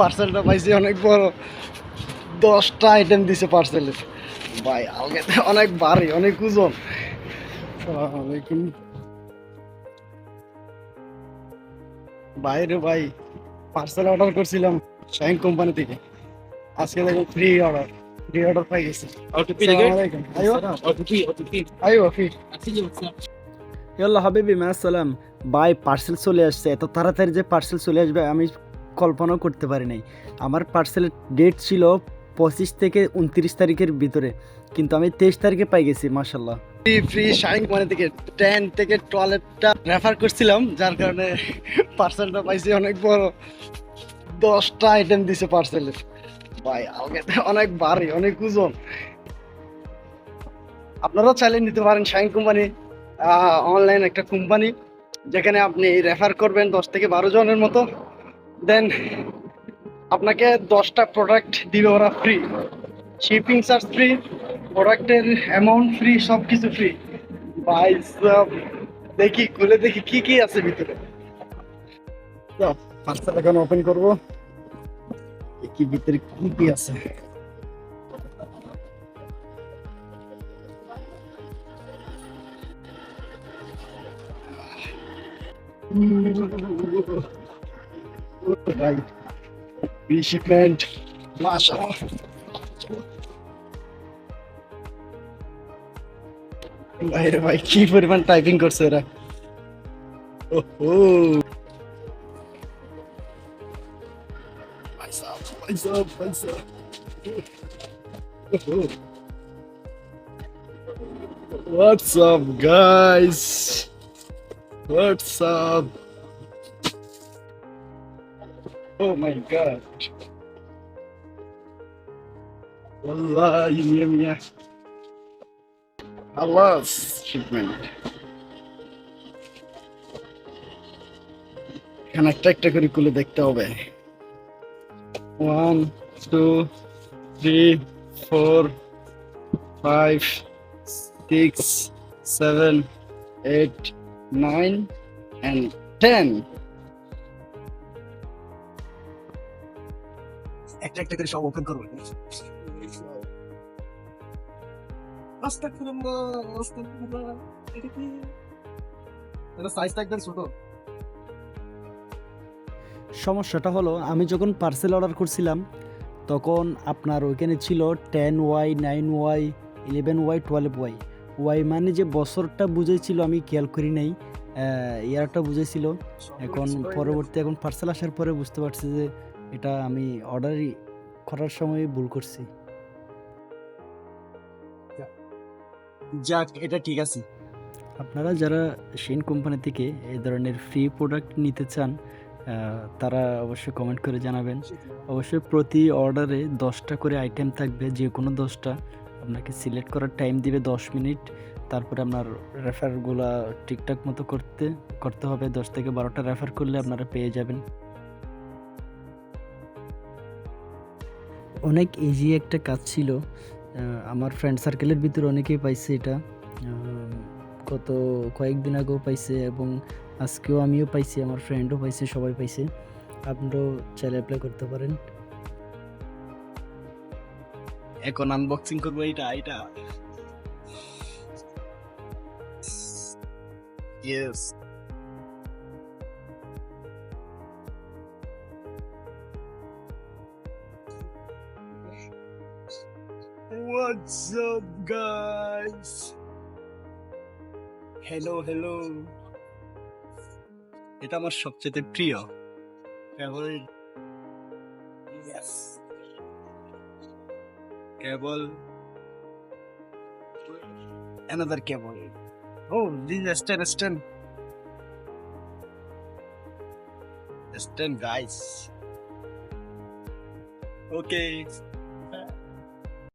পার্সেলটা পাইছি অনেক বড়। দশটা আইটেম দিছে পার্সেলের ভাই আলগাতে অনেক ভারী অনেক ওজন। আসসালামু আলাইকুম বাইরে ভাই পার্সেল অর্ডার করছিলাম শাইন কোম্পানি থেকে। আজকে দেখো ফ্রি অর্ডার ফ্রি অর্ডার পাই গেছি। Asli WhatsApp. ইয়াল্লা হাবিবি মাসালাম ভাই পার্সেল চলে আসছে এত তাড়াতাড়ি যে পার্সেল চলে আসবে আমি কল্পনাও করতে পারি নাই। আমার পার্সেলের ডেট ছিল পঁচিশ থেকে উনত্রিশ তারিখের ভিতরে, কিন্তু আমি তেইশ তারিখে পাই গেছি মাসাল্লাহ ফ্রি ফ্রি শাইন কোম্পানি থেকে টেন থেকে টয়লেটটা রেফার করছিলাম, যার কারণে পার্সেলটা পাইছি অনেক বড়। দশটা আইটেম দিছে পার্সেলের ভাই আলগাতে অনেক ভারী, অনেক ওজন। আপনারাও চাইলে নিতে পারেন শাইন কোম্পানি অনলাইন একটা কোম্পানি, যেখানে আপনি রেফার করবেন দশ থেকে বারো জনের মতো। দেন আপনাকে দশটা প্রোডাক্ট দিবে ওরা ফ্রি শিপিং চার্জ ফ্রি প্রোডাক্টের অ্যামাউন্ট ফ্রি সব কিছু ফ্রি ভাই সব দেখি খুলে দেখি কি কি আছে ভিতরে। পার্সেল এখন ওপেন করব। ভিতরে কি কি আছে। ভাই শিপমেন্ট মাশাআল্লাহ বাইরে ভাই কি পরিমাণ টাইপিং করছে এরা ওহো ভাই সাহেব ভাই সাহেব ভাই সাহেব ওহো What's up, guys? What's up? Oh my god. Wallahi, mia mia. Allah's shipment. এখানে একটা একটা করে খুলে দেখতে হবে one two three four five six seven eight nine and ten একটা একটা করে সব ওপেন করব সমস্যাটা হলো আমি যখন পার্সেল অর্ডার করছিলাম তখন আপনার ওইখানে ছিল ten Y nine Y eleven Y twelve Y Y মানে যে বছরটা বুঝেছিল আমি খেয়াল করি নাই ইয়ারটা বুঝেছিল। এখন পরবর্তী এখন পার্সেল আসার পরে বুঝতে পারছি যে এটা আমি অর্ডার করার সময় ভুল করছি। যাক এটা ঠিক আছে। আপনারা যারা শেন কোম্পানি থেকে এই ধরনের ফ্রি প্রোডাক্ট নিতে চান তারা অবশ্যই কমেন্ট করে জানাবেন। অবশ্যই প্রতি অর্ডারে দশটা করে আইটেম থাকবে যে কোনো দশটা। আপনাকে সিলেক্ট করার টাইম দিবে দশ মিনিট তারপরে আপনার রেফারগুলো ঠিকঠাক মতো করতে করতে হবে। দশ থেকে বারোটা রেফার করলে আপনারা পেয়ে যাবেন। অনেক ইজি একটা কাজ ছিল। আমার ফ্রেন্ড সার্কেলের ভিতরে অনেকেই পাইছে এটা। গত কয়েকদিন আগেও পাইছে এবং আজকেও আমিও পাইছি, আমার ফ্রেন্ডও পাইছে, সবাই পাইছে। আপনারাও চাইলে অ্যাপ্লাই করতে পারেন। এখন আনবক্সিং করব এটা এটা yes What's up guys? Hello hello এটা আমার সবচেয়ে প্রিয় favourite another cable oh this is S10 S10 S10 guys okay